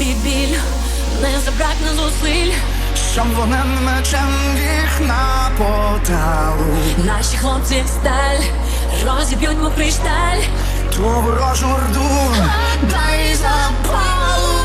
і біль. Не забракне зусиль, Щоб вони мечем їх на поталу Наші хлопці як сталь, розіб'ють му кришталь, ту ворожу рду дай запалу